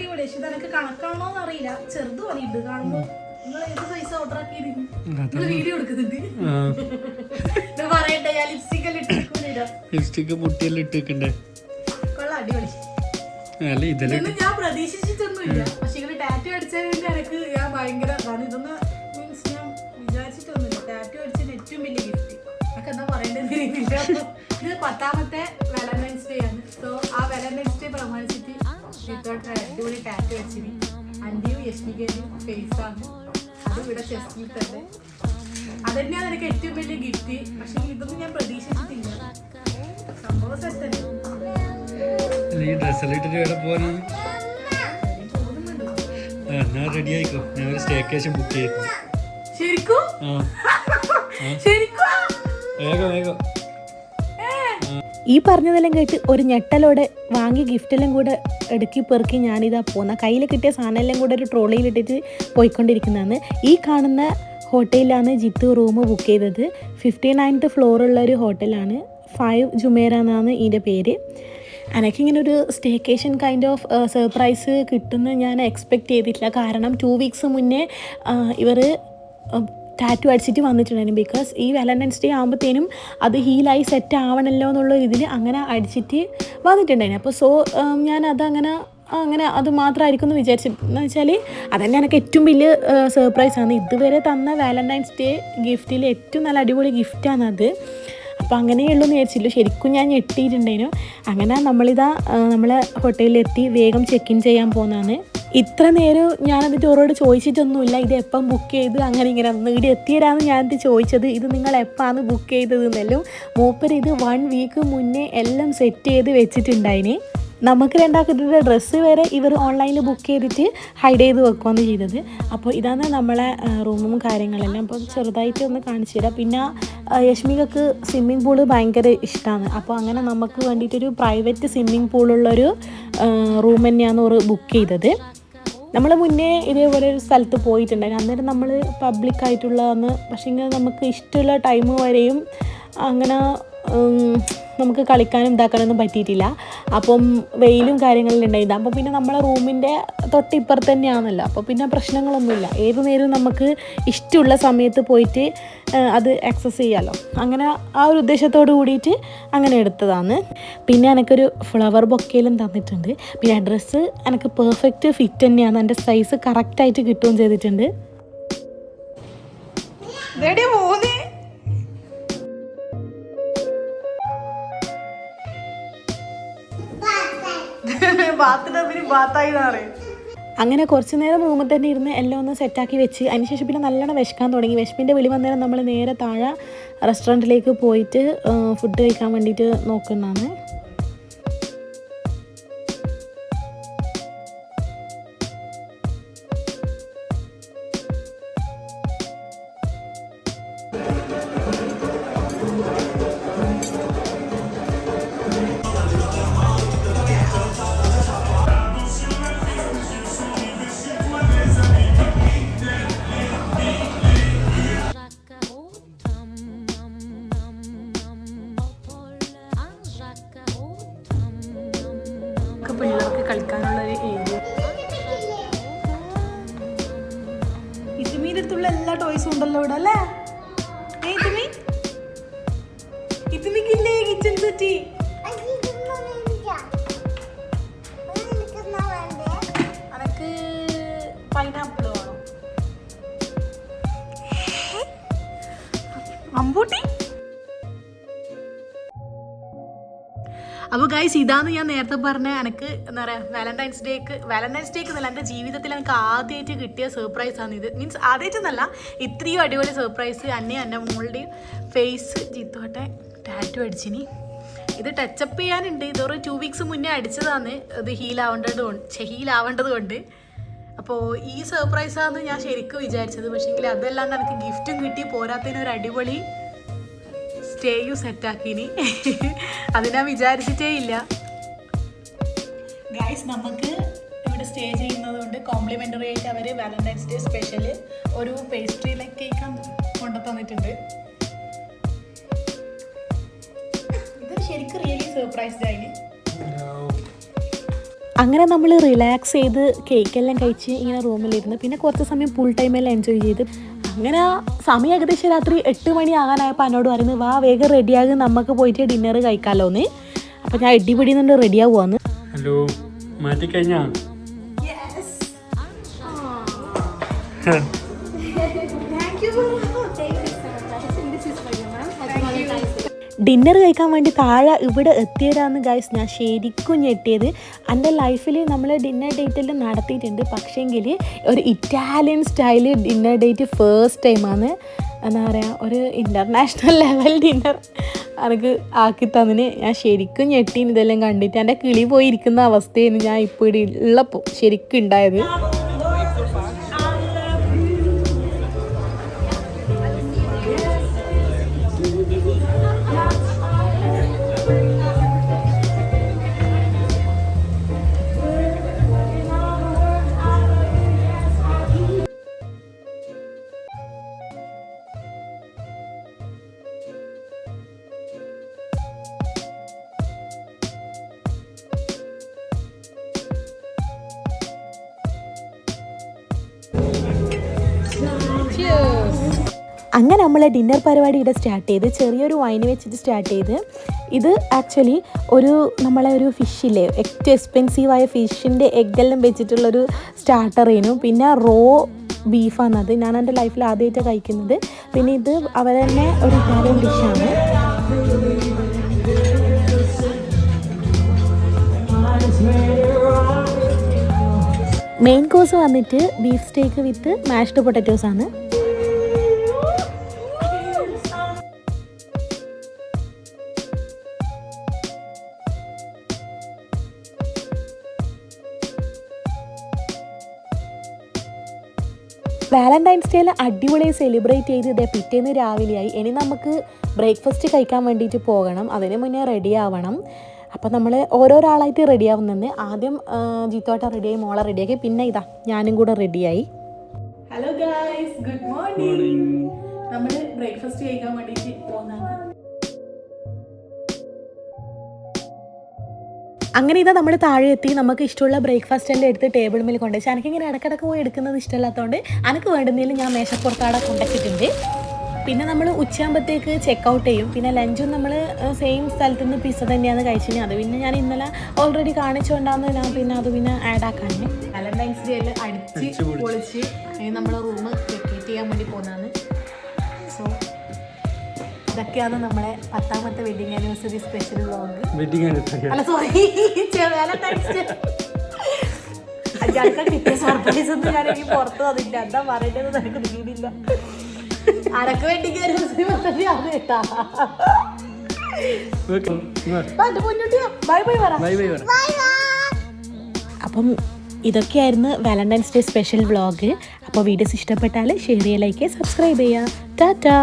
അടിപൊളി. പക്ഷെ നിനക്ക് കണക്കാണോ എന്ന് അറിയില്ല. ചെറുത് മതിയുണ്ട് കാണുമ്പോ. നിങ്ങൾ ഏത് സൈസ് ഓർഡർ ആക്കിയത് നിങ്ങൾ വീഡിയോ എടുക്കുന്നുണ്ട്. പറയട്ടെ ഞാൻ ലിപ്സ്റ്റിക് എല്ലാം ഇട്ടിരിക്കുന്നില്ല ലിപ്സ്റ്റിക്ക് മുട്ടിയെല്ലാം ഇട്ട് വെക്കണ്ടേ? കൊള്ളാം അടിപൊളി. അല്ല ഇതെല്ലാം ഞാൻ പ്രതീക്ഷിച്ചിട്ടൊന്നുമില്ല. പക്ഷെ ഇങ്ങനെ ടാറ്റു അടിച്ചതിന്റെ എനിക്ക് ഞാൻ ഭയങ്കര കാരണം ഇതൊന്നും മീൻസ് ഞാൻ വിചാരിച്ചിട്ടൊന്നുമില്ല. ടാറ്റു അടിച്ചതിന് ഏറ്റവും വലിയ ഗിഫ്റ്റ് ഒക്കെ എന്താ പറയേണ്ടത് ഇത് പത്താമത്തെ ഇത്തോട്ട് അടിപൊളി ടാറ്റ് വെച്ചിന്. അന്റെയും യശ്മികന്റെയും ഫേസ് ആണ് അതും ഇവിടെ ചെസ്റ്റിൽ തന്നെ. അതന്നെയാണ് എനിക്ക് ഏറ്റവും വലിയ ഗിഫ്റ്റ് പക്ഷെ ഇതൊന്നും ഞാൻ പ്രതീക്ഷിച്ചിട്ടില്ല. സംഭവം സെറ്റ് ഈ എവിടെ പോകാനാണ് റെഡി ആയിക്കോ. ഞാൻ ഒരു സ്റ്റേക്കേഷൻ ബുക്ക് ചെയ്തു ശരിക്കും? ശരിക്കും? വേഗം വേഗം. ഈ പറഞ്ഞതെല്ലാം കേട്ട് ഒരു ഞെട്ടലോടെ വാങ്ങിയ ഗിഫ്റ്റെല്ലാം കൂടെ എടുക്കി പെറുക്കി ഞാനിതാ പോകുന്ന കയ്യിൽ കിട്ടിയ സാധനമെല്ലാം കൂടെ ഒരു ട്രോളിയിലിട്ടിട്ട് പോയിക്കൊണ്ടിരിക്കുന്നതാണ്. ഈ കാണുന്ന ഹോട്ടലിലാണ് ജിത്തു റൂം ബുക്ക് ചെയ്തത്. ഫിഫ്റ്റി നയൻത്ത് ഫ്ലോറുള്ള ഒരു ഹോട്ടലാണ്. ഫൈവ് ജുമേര എന്നാണ് ഇതിന്റെ പേര്. എനിക്കിങ്ങനെ ഒരു സ്റ്റേക്കേഷൻ കൈൻഡ് ഓഫ് സർപ്രൈസ് കിട്ടുമെന്ന് ഞാൻ എക്സ്പെക്റ്റ് ചെയ്തിട്ടില്ല. കാരണം ടു വീക്സ് മുന്നേ ഇവർ ടാറ്റു അടിച്ചിട്ട് വന്നിട്ടുണ്ടായിരുന്നു. ബിക്കോസ് ഈ വാലന്റൈൻസ് ഡേ ആകുമ്പോഴത്തേനും അത് ഹീലായി സെറ്റ് ആവണല്ലോ എന്നുള്ള ഇതിൽ അങ്ങനെ അടിച്ചിട്ട് വന്നിട്ടുണ്ടായിരുന്നു. അപ്പോൾ സോ ഞാൻ അതങ്ങനെ അങ്ങനെ അത് മാത്രമായിരിക്കും എന്ന് വിചാരിച്ചു എന്ന് വെച്ചാൽ അതന്നെ എനിക്ക് ഏറ്റവും വലിയ സർപ്രൈസ് ആണ്. ഇതുവരെ തന്ന വാലന്റൈൻസ് ഡേ ഗിഫ്റ്റിൽ ഏറ്റവും നല്ല അടിപൊളി ഗിഫ്റ്റാണ് അത്. അപ്പോൾ അങ്ങനെയുള്ളൂ എന്ന് വിചാരിച്ചില്ല ശരിക്കും ഞാൻ ഞെട്ടിയിട്ടുണ്ടായിരുന്നു. അങ്ങനെ നമ്മളിതാ നമ്മളെ ഹോട്ടലിലെത്തി വേഗം ചെക്ക് ഇൻ ചെയ്യാൻ പോകുന്നതാണ് ഇത്ര നേരം ഞാനതിന്റെ ഓരോട് ചോദിച്ചിട്ടൊന്നുമില്ല. ഇത് എപ്പം ബുക്ക് ചെയ്ത് അങ്ങനെ ഇങ്ങനെ നീടി എത്തിയരാന്ന് ഞാൻ ഞാനിത് ചോദിച്ചത്. ഇത് നിങ്ങൾ എപ്പാണ് ബുക്ക് ചെയ്തത് എന്നല്ലോ മൂപ്പർ ഇത് വൺ വീക്ക് മുന്നേ എല്ലാം സെറ്റ് ചെയ്ത് വെച്ചിട്ടുണ്ടായിന്. നമുക്ക് രണ്ടാക്കിയിട്ടുള്ള ഡ്രസ്സ് വരെ ഇവർ ഓൺലൈനിൽ ബുക്ക് ചെയ്തിട്ട് ഹൈഡ് ചെയ്ത് വെക്കുകയാണ് ചെയ്തത്. അപ്പോൾ ഇതാണ് നമ്മളെ റൂമും കാര്യങ്ങളെല്ലാം. അപ്പോൾ ചെറുതായിട്ട് ഒന്ന് കാണിച്ചു തരാം. പിന്നെ യഷ്മികക്ക് സ്വിമ്മിംഗ് പൂൾ ഭയങ്കര ഇഷ്ടമാണ് അപ്പോൾ അങ്ങനെ നമുക്ക് വേണ്ടിയിട്ടൊരു പ്രൈവറ്റ് സ്വിമ്മിംഗ് പൂളുള്ളൊരു റൂം തന്നെയാണ് ഒരു ബുക്ക് ചെയ്തത്. നമ്മൾ മുന്നേ ഇതേപോലെ ഒരു സ്ഥലത്ത് പോയിട്ടുണ്ടായിരുന്നു. അന്നേരം നമ്മൾ പബ്ലിക് ആയിട്ടുള്ളതെന്ന് പക്ഷേ ഇങ്ങനെ നമുക്ക് ഇഷ്ടമുള്ള ടൈം വരെയും അങ്ങനെ നമുക്ക് കളിക്കാനും ഇതാക്കാനൊന്നും പറ്റിയിട്ടില്ല. അപ്പം വെയിലും കാര്യങ്ങളിലും ഉണ്ടായിരുന്നു. അപ്പം പിന്നെ നമ്മളെ റൂമിന്റെ തൊട്ടിപ്പുറത്ത് തന്നെയാണല്ലോ അപ്പോൾ പിന്നെ പ്രശ്നങ്ങളൊന്നുമില്ല. ഏത് നേരവും നമുക്ക് ഇഷ്ടമുള്ള സമയത്ത് പോയിട്ട് അത് ആക്സസ് ചെയ്യാമല്ലോ അങ്ങനെ ആ ഒരു ഉദ്ദേശത്തോട് കൂടിയിട്ട് അങ്ങനെ എടുത്തതാണ്. പിന്നെ എനിക്കൊരു ഫ്ലവർ ബൊക്കയിലും തന്നിട്ടുണ്ട്. പിന്നെ ഡ്രസ്സ് എനിക്ക് പെർഫെക്റ്റ് ഫിറ്റ് തന്നെയാണ്. എന്റെ സൈസ് കറക്റ്റായിട്ട് കിട്ടുകയും ചെയ്തിട്ടുണ്ട്. അങ്ങനെ കുറച്ച് നേരം റൂമിൽ തന്നെ ഇരുന്ന് എല്ലാം ഒന്ന് സെറ്റാക്കി വെച്ച് അതിനുശേഷം പിന്നെ നല്ലോണം വിശക്കാൻ തുടങ്ങി. വിശപ്പിന്റെ വിളി വന്നേരം നമ്മൾ നേരെ താഴെ റെസ്റ്റോറന്റിലേക്ക് പോയിട്ട് ഫുഡ് കഴിക്കാൻ വേണ്ടിയിട്ട് നോക്കുന്നതാണ്. കളിക്കാനുള്ള ഒരു ഏരിയ ഇതുമീന്റെ അടുത്തുള്ള എല്ലാ ടോയ്സും ഉണ്ടല്ലോ ഇവിടെ അല്ലേ? ഇതുമീൻ ഇതുമീ? ഇതുമിക്കില്ലേ കിച്ചൺ സെറ്റി അപ്പോൾ ഗൈസ് ഇതാന്ന് ഞാൻ നേരത്തെ പറഞ്ഞ എനിക്ക് എന്താ പറയുക വാലന്റൈൻസ് ഡേക്ക് വാലന്റൈൻസ് ഡേക്ക് എന്നല്ല എന്റെ ജീവിതത്തിൽ എനിക്ക് ആദ്യമായിട്ട് കിട്ടിയ സർപ്രൈസ് ആണ് ഇത്. മീൻസ് ആദ്യമായിട്ടെന്നല്ല ഇത്രയും അടിപൊളി സർപ്രൈസ് അന്നെ എന്റെ മോളുടെയും ഫേസ് ജീത്തോട്ടെ ടാറ്റു അടിച്ചിനി. ഇത് ടച്ചപ്പ് ചെയ്യാനുണ്ട്. ഇതൊരു ടു വീക്സ് മുന്നേ അടിച്ചതാണ്. ഇത് ഹീലാവേണ്ടത് കൊണ്ട് ഹീലാവേണ്ടത് കൊണ്ട്. അപ്പോൾ ഈ സർപ്രൈസാണെന്ന് ഞാൻ ശരിക്കും വിചാരിച്ചത്. പക്ഷേങ്കിൽ അതെല്ലാം എനിക്ക് ഗിഫ്റ്റും കിട്ടി പോരാത്തതിന് ഒരു അടിപൊളി സ്റ്റേയും സെറ്റാക്കിനി. അത് ഞാൻ വിചാരിച്ചിട്ടേ ഇല്ല. ഗൈസ് നമുക്ക് ഇവിടെ സ്റ്റേ ചെയ്യുന്നത് കൊണ്ട് കോംപ്ലിമെന്ററി ആയിട്ട് അവർ വാലന്റൈൻസ് ഡേ സ്പെഷ്യൽ ഒരു പേസ്ട്രി ലൈക്ക് കേക്ക് കൊണ്ടു തന്നിട്ടുണ്ട്. ഇത് ശരിക്കും റിയലി സർപ്രൈസ്ഡ് ആയി. അങ്ങനെ നമ്മൾ റിലാക്സ് ചെയ്ത് കേക്കെല്ലാം കഴിച്ച് ഇങ്ങനെ റൂമിലിരുന്ന് പിന്നെ കുറച്ച് സമയം ഫുൾ ടൈമെല്ലാം എൻജോയ് ചെയ്ത് അങ്ങനെ സമയം ഏകദേശം രാത്രി എട്ട് മണി ആകാനായപ്പോൾ എന്നോട് പറയുന്നത് വാ വേഗം റെഡിയാകും നമുക്ക് പോയിട്ട് ഡിന്നർ കഴിക്കാമല്ലോ എന്ന് അപ്പോൾ ഞാൻ എടിപിടി നിന്ന് റെഡിയാകുവാന്ന് ഹലോ മാറ്റി മാറ്റിക്കഴിഞ്ഞാ ഡിന്നർ കഴിക്കാൻ വേണ്ടി താഴെ ഇവിടെ എത്തിയതാണ് ഗൈസ് ഞാൻ ശരിക്കും ഞെട്ടിയത്. എന്റെ ലൈഫിൽ നമ്മൾ ഡിന്നർ ഡേറ്റിൽ നടത്തിയിട്ടുണ്ട്. പക്ഷേങ്കിൽ ഒരു Italian style dinner date first ടൈമാണ് എന്താ പറയുക ഒരു ഇന്റർനാഷണൽ ലെവൽ ഡിന്നർ എനിക്ക് ആക്കി തന്നിന് ഞാൻ ശരിക്കും ഞെട്ടീന്. ഇതെല്ലാം കണ്ടിട്ട് എന്റെ കിളി പോയിരിക്കുന്ന അവസ്ഥയാണ് ഞാൻ ഇപ്പോൾ ഇവിടെ ഉള്ളപ്പോൾ ശരിക്കും ഉണ്ടായത്. അങ്ങനെ നമ്മൾ ഡിന്നർ പരിപാടി ഇവിടെ സ്റ്റാർട്ട് ചെയ്ത് ചെറിയൊരു വൈൻ വെച്ചിട്ട് സ്റ്റാർട്ട് ചെയ്ത് ഇത് ആക്ച്വലി ഒരു നമ്മളെ ഒരു ഫിഷില്ലേ ഏറ്റവും എക്സ്പെൻസീവായ ഫിഷിന്റെ എഗ്ഗെല്ലാം വെച്ചിട്ടുള്ളൊരു സ്റ്റാർട്ടറേനു പിന്നെ റോ ബീഫാണത് ഞാൻ എന്റെ ലൈഫിൽ ആദ്യമായിട്ട് കഴിക്കുന്നത്. പിന്നെ ഇത് അവർ തന്നെ ഒരു ഇറ്റാലിയൻ ഡിഷാണ് മെയിൻ കോഴ്സ് വന്നിട്ട് beef steak with mashed potatoes ആണ്. വാലന്റൈൻസ് ഡേയിൽ അടിപൊളിയായി സെലിബ്രേറ്റ് ചെയ്ത് ഇതേ പിറ്റേന്ന് രാവിലെയായി. ഇനി നമുക്ക് ബ്രേക്ക്ഫാസ്റ്റ് കഴിക്കാൻ വേണ്ടിയിട്ട് പോകണം. അതിന് മുന്നേ റെഡി ആവണം. അപ്പം നമ്മൾ ഓരോരാളായിട്ട് റെഡി ആവുന്നുണ്ട് ആദ്യം ജീത്തോട്ട റെഡിയായി മോളെ റെഡിയാക്കി പിന്നെ ഇതാ ഞാനും കൂടെ റെഡിയായി ഹലോ ഗായ്സ് ഗുഡ് മോർണിംഗ് നമ്മൾ ബ്രേക്ക്ഫാസ്റ്റ് കഴിക്കാൻ വേണ്ടിയിട്ട് പോകുന്നതാണ് അങ്ങനെ ഇതാ നമ്മൾ താഴെ എത്തി. നമുക്ക് ഇഷ്ടമുള്ള ബ്രേക്ക്ഫാസ്റ്റ് എല്ലാം എടുത്ത് ടേബിൾ മേൽ കൊണ്ടുവച്ചു എനിക്കിങ്ങനെ ഇടക്കിടക്ക് പോയി എടുക്കുന്നത് ഇഷ്ടമല്ലാത്തതുകൊണ്ട് എനിക്ക് വേണ്ടുന്നതിൽ ഞാൻ മേശപ്പുറത്താടെ കൊണ്ടുവച്ചിട്ടുണ്ട് പിന്നെ നമ്മൾ ഉച്ചയാകുമ്പോഴത്തേക്ക് ചെക്ക് ഔട്ട് ചെയ്യും. പിന്നെ ലഞ്ചും നമ്മൾ സെയിം സ്ഥലത്ത് നിന്ന് പിസ്സ തന്നെയാണ് കഴിച്ചത് അത് പിന്നെ ഞാൻ ഇന്നലെ ഓൾറെഡി കാണിച്ചുകൊണ്ടാന്ന് ഞാൻ പിന്നെ അത് പിന്നെ ആഡ് ആക്കാൻ വാലന്റൈൻസ് ഡേയിൽ അടിച്ച്. പൊളിച്ച്. നമ്മൾ റൂം ഡെക്കറേറ്റ് ചെയ്യാൻ വേണ്ടി പോകുന്നതാണ്. സോ ഇതൊക്കെയാണ് നമ്മളെ പത്താമത്തെ wedding anniversary special vlog wedding anniversary അല്ല സോറി അയാൾക്ക് കിട്ടിയ സർപ്രൈസ് ഒന്നും ഞാൻ ഇനി പുറത്ത് വന്നില്ല. എന്താ പറയേണ്ടത് എനിക്ക് നീടില്ല അനക്ക് വെഡിങ് ആനിവേഴ്സറി പറഞ്ഞാണ് കേട്ടാ ബൈ ബൈ പറ. ബൈ ബൈ പറ. അപ്പം ഇതൊക്കെയായിരുന്നു വാലന്റൈൻസ് ഡേ സ്പെഷ്യൽ വ്ളോഗ് അപ്പോൾ വീഡിയോസ് ഇഷ്ടപ്പെട്ടാൽ ഷെയർ ചെയ്യുക ലൈക്ക് സബ്സ്ക്രൈബ് ചെയ്യുക. ടാറ്റാ